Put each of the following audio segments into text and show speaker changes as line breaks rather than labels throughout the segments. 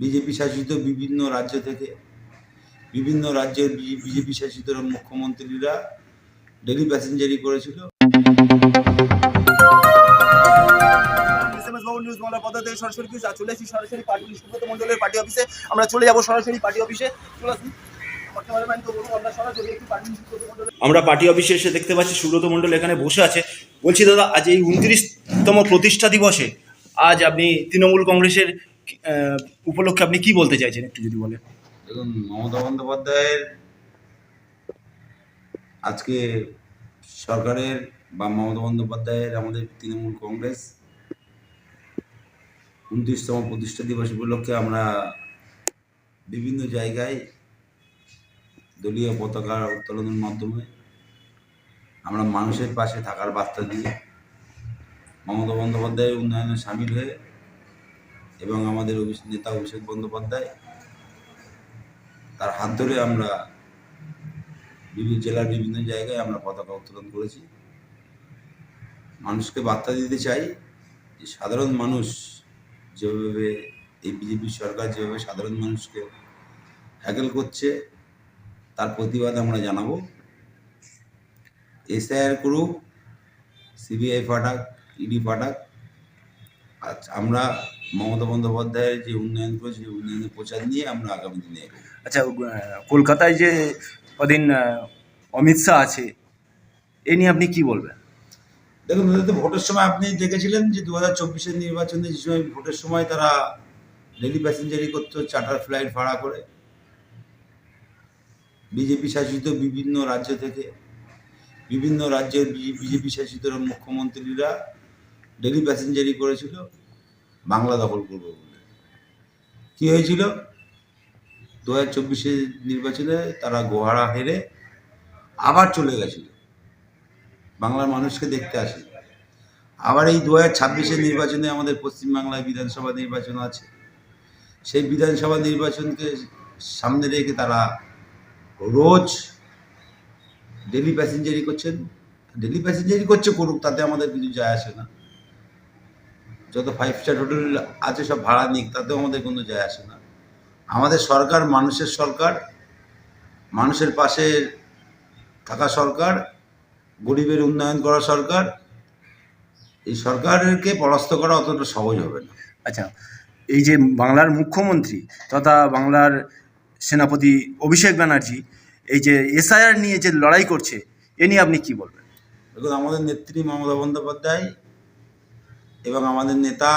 BJP শাসিত বিভিন্ন রাজ্য থেকে বিভিন্ন রাজ্যের বিজেপি শাসিত মুখ্যমন্ত্রীরা ডেলি প্যাসেঞ্জারি করেছিল।
নিউজ বাংলা পদ্ধতি থেকে সরাসরি চলে এসেছি সরাসরি পার্টি সুব্রত মন্ডলের পার্টি অফিসে আমরা চলে যাব সরাসরি পার্টি অফিসে চলে আসুন আমরা পার্টি
অফিসে এসে দেখতে পাচ্ছি সুব্রত মন্ডল এখানে বসে আছে। বলছি দাদা আজ এই উনত্রিশতম প্রতিষ্ঠা দিবসে আজ আপনি তৃণমূল কংগ্রেসের উপলক্ষে আপনি কি বলতে চাইছেন একটু যদি বলেন?
দেখুন, মমতা বন্দ্যোপাধ্যায়ের আজকে সরকারের বা মমতা বন্দ্যোপাধ্যায়ের আমাদের তৃণমূল কংগ্রেস উনত্রিশতম প্রতিষ্ঠা দিবস উপলক্ষে আমরা বিভিন্ন জায়গায় দলীয় পতাকা উত্তোলনের মাধ্যমে আমরা মানুষের পাশে থাকার বার্তা দিয়ে মমতা বন্দ্যোপাধ্যায়ের উন্নয়নে সামিল হয়ে এবং আমাদের নেতা অভিষেক বন্দ্যোপাধ্যায়, তার হাত ধরে আমরা বিভিন্ন জেলার বিভিন্ন জায়গায় আমরা পতাকা উত্তোলন করেছি। মানুষকে বার্তা দিতে চাই যে সাধারণ মানুষ যেভাবে এই বিজেপি সরকার যেভাবে সাধারণ মানুষকে হ্যাকেল করছে, তার প্রতিবাদ আমরা জানাব। এসআইআর করুক, সিবিআই ফাটাক, ইডি ফাটাক আমরা মমতা বন্দ্যোপাধ্যায়ের যে উন্নয়ন করেছে সেই উন্নয়নের প্রচার নিয়ে আমরা আগামী দিনে
আচ্ছা কলকাতায় যে কদিন অমিত শাহ আছে এ নিয়ে আপনি কি বলবেন?
দেখুন তো ভোটের সময় আপনি দেখেছিলেন যে দু হাজার চব্বিশের নির্বাচনে যে সময় ভোটের সময় তারা ডেলি প্যাসেঞ্জারি করতো চার্টার ফ্লাইট ভাড়া করে। বিজেপি শাসিত বিভিন্ন রাজ্য থেকে বিভিন্ন রাজ্যের বিজেপি শাসিত মুখ্যমন্ত্রীরা ডেলি প্যাসেঞ্জারি করেছিল। বাংলা দখল করবে বলে। কী হয়েছিল? দু হাজার চব্বিশের নির্বাচনে তারা গোহারা হেরে আবার চলে গেছিল। বাংলার মানুষকে দেখতে আসে। আবার এই দু হাজার ছাব্বিশের নির্বাচনে আমাদের পশ্চিমবাংলায় বিধানসভা নির্বাচন আছে। সেই বিধানসভা নির্বাচনকে সামনে রেখে তারা রোজ ডেলি প্যাসেঞ্জারি করছেন। ডেলি প্যাসেঞ্জারি করছে করুক, তাতে আমাদের কিছু যায় আসে না। যত ফাইভ স্টার হোটেল আছে সব ভাড়া নিক তাতেও আমাদের কোনো যায় আসে না। আমাদের সরকার মানুষের সরকার মানুষের পাশে থাকা সরকার গরিবের উন্নয়ন করা সরকার। এই সরকারকে পরাস্ত করা অতটা সহজ হবে না।
আচ্ছা এই যে বাংলার মুখ্যমন্ত্রী তথা বাংলার সেনাপতি অভিষেক ব্যানার্জি এই যে এসআইআর নিয়ে যে লড়াই করছে এ নিয়ে আপনি কি বলবেন?
দেখুন আমাদের নেত্রী মমতা বন্দ্যোপাধ্যায় এবং আমাদের নেতা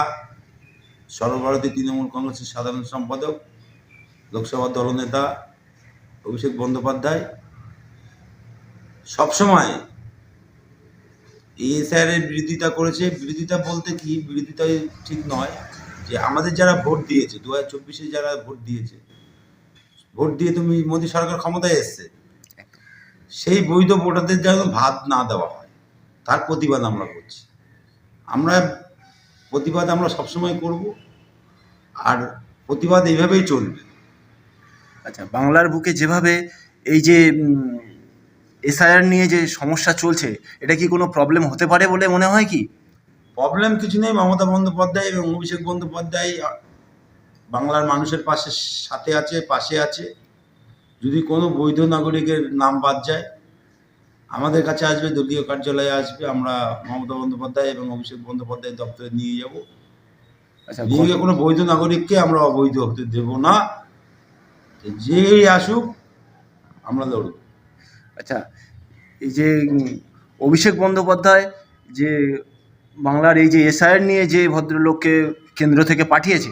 সর্বভারতীয় তৃণমূল কংগ্রেসের সাধারণ সম্পাদক, লোকসভা দলনেতা অভিষেক বন্দ্যোপাধ্যায়, সবসময় এর বিরোধিতা করেছে। বিরোধিতা বলতে কি? বিরোধিতা ঠিক নয় যে আমাদের যারা ভোট দিয়েছে দু হাজার চব্বিশে যারা ভোট দিয়েছে, ভোট দিয়ে তুমি মোদী সরকার ক্ষমতায় এসছে, সেই বৈধ ভোটারদের যেন ভাত না দেওয়া হয়, তার প্রতিবাদ আমরা করছি। আমরা প্রতিবাদ আমরা সবসময় করব আর প্রতিবাদ এইভাবেই চলবে।
আচ্ছা বাংলার বুকে যেভাবে এই যে এসআইআর নিয়ে যে সমস্যা চলছে এটা কি কোনো প্রবলেম হতে পারে বলে মনে হয় কি?
প্রবলেম কিছু নেই মমতা বন্দ্যোপাধ্যায় এবং অভিষেক বন্দ্যোপাধ্যায় বাংলার মানুষের পাশে সাথে আছে পাশে আছে। যদি কোনো বৈধ নাগরিকের নাম বাদ যায় আমাদের কাছে আসবে দলীয় কার্যালয়ে আসবে আমরা মমতা বন্দ্যোপাধ্যায় এবং অভিষেক বন্দ্যোপাধ্যায় দপ্তরে নিয়ে যাব।
আচ্ছা
নিয়ে গিয়ে কোনো বৈধ নাগরিককে আমরা অবৈধ হতে দেব না। যেই আসুক আমরা লড়ব।
আচ্ছা এই যে অভিষেক বন্দ্যোপাধ্যায় যে বাংলার এই যে এসআইআর নিয়ে যে ভদ্রলোককে কেন্দ্র থেকে পাঠিয়েছে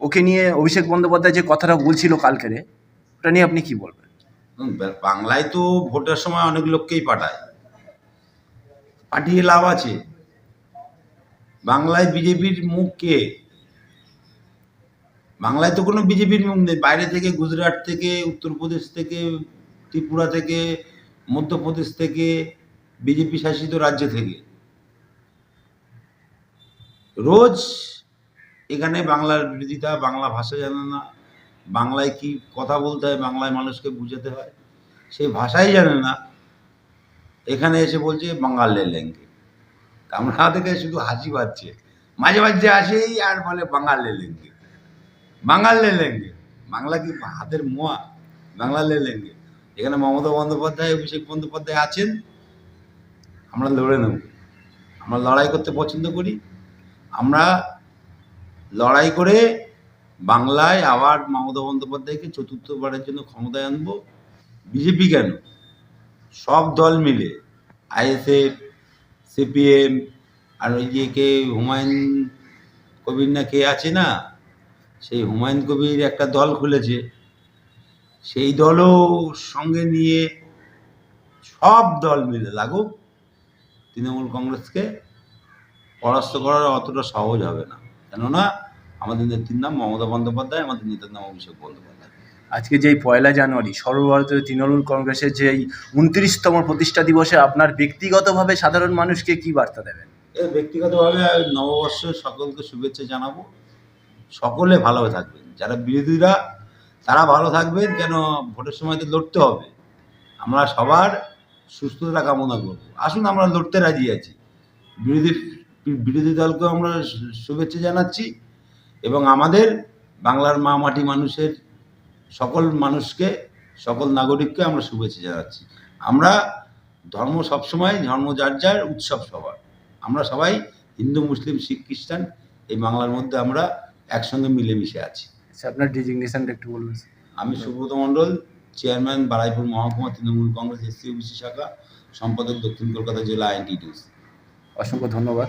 ওকে নিয়ে অভিষেক বন্দ্যোপাধ্যায় যে কথাটা বলছিল কালকেরে ওটা নিয়ে আপনি কি বলবেন?
বাংলায় তো ভোটের সময় অনেক লোককেই পাঠায়। পাঠিয়ে লাভ আছে। বাংলায় বিজেপির মুখ কে? বাংলায় তো কোনো বিজেপির মুখ নেই। বাইরে থেকে গুজরাট থেকে, উত্তরপ্রদেশ থেকে, ত্রিপুরা থেকে, মধ্যপ্রদেশ থেকে, বিজেপি শাসিত রাজ্য থেকে। রোজ এখানে বাংলার বিরোধিতা, বাংলা ভাষা জানে না। বাংলায় কি কথা বলতে হয়, বাংলায় মানুষকে বুঝাতে হয়? সেই ভাষাই জানে না। এখানে এসে বলছে বাঙাল লেলেঙ্গে আমরা থেকে শুধু হাসি পাচ্ছে। মাঝে মাঝে আসেই আর বলে বাঙাল লেলেঙ্গে বাঙাল লে লেঙ্গে বাংলা কি হাতের মোয়া? বাংলা লে লেঙ্গে এখানে মমতা বন্দ্যোপাধ্যায়, অভিষেক বন্দ্যোপাধ্যায় আছেন। আমরা লড়ে নেব। আমরা লড়াই করতে পছন্দ করি। আমরা লড়াই করে বাংলায় আবার মমতা বন্দ্যোপাধ্যায়কে চতুর্থবারের জন্য ক্ষমতায় আনব। বিজেপি কেন? সব দল মিলে, আইএসএফ, সিপিএম, আর ওই যে কে হুমায়ুন কবির না কে আছে না, সেই হুমায়ুন কবির একটা দল খুলেছে। সেই দলও সঙ্গে নিয়ে সব দল মিলে লাগুক, তৃণমূল কংগ্রেসকে পরাস্ত করার অতটা সহজ হবে না। কেননা আমাদের নেত্রীর নাম মমতা বন্দ্যোপাধ্যায় আমাদের নেতার নাম অভিষেক বন্দ্যোপাধ্যায়।
আজকে যেই পয়লা জানুয়ারি সর্বভারতীয় তৃণমূল কংগ্রেসের যে এই উনত্রিশতম প্রতিষ্ঠা দিবসে আপনার ব্যক্তিগতভাবে সাধারণ মানুষকে কি বার্তা দেবেন?
ব্যক্তিগতভাবে নববর্ষ সকলকে শুভেচ্ছা জানাব। সকলে ভালো থাকবেন। যারা বিরোধীরা তারা ভালো থাকবেন। কেন ভোটের সময় তো লড়তে হবে। আমরা সবার সুস্থতা কামনা করব। আসুন আমরা লড়তে রাজি আছি। বিরোধী বিরোধী দলকেও আমরা শুভেচ্ছা জানাচ্ছি। এবং আমাদের বাংলার মা মাটি মানুষের সকল মানুষকে সকল নাগরিককে আমরা শুভেচ্ছা জানাচ্ছি। আমরা ধর্ম সবসময় ধর্ম যার যার উৎসব সবার। আমরা সবাই হিন্দু মুসলিম শিখ খ্রিস্টান এই বাংলার মধ্যে আমরা একসঙ্গে মিলেমিশে আছি।
আচ্ছা আপনার ডিজিগনেশনটা একটু বলুন
আমি সুব্রত মণ্ডল চেয়ারম্যান বারাইপুর মহকুমা তৃণমূল কংগ্রেস এসসি ওবিসি শাখা সম্পাদক দক্ষিণ কলকাতা জেলা আইনটিডিউসি
অসংখ্য ধন্যবাদ।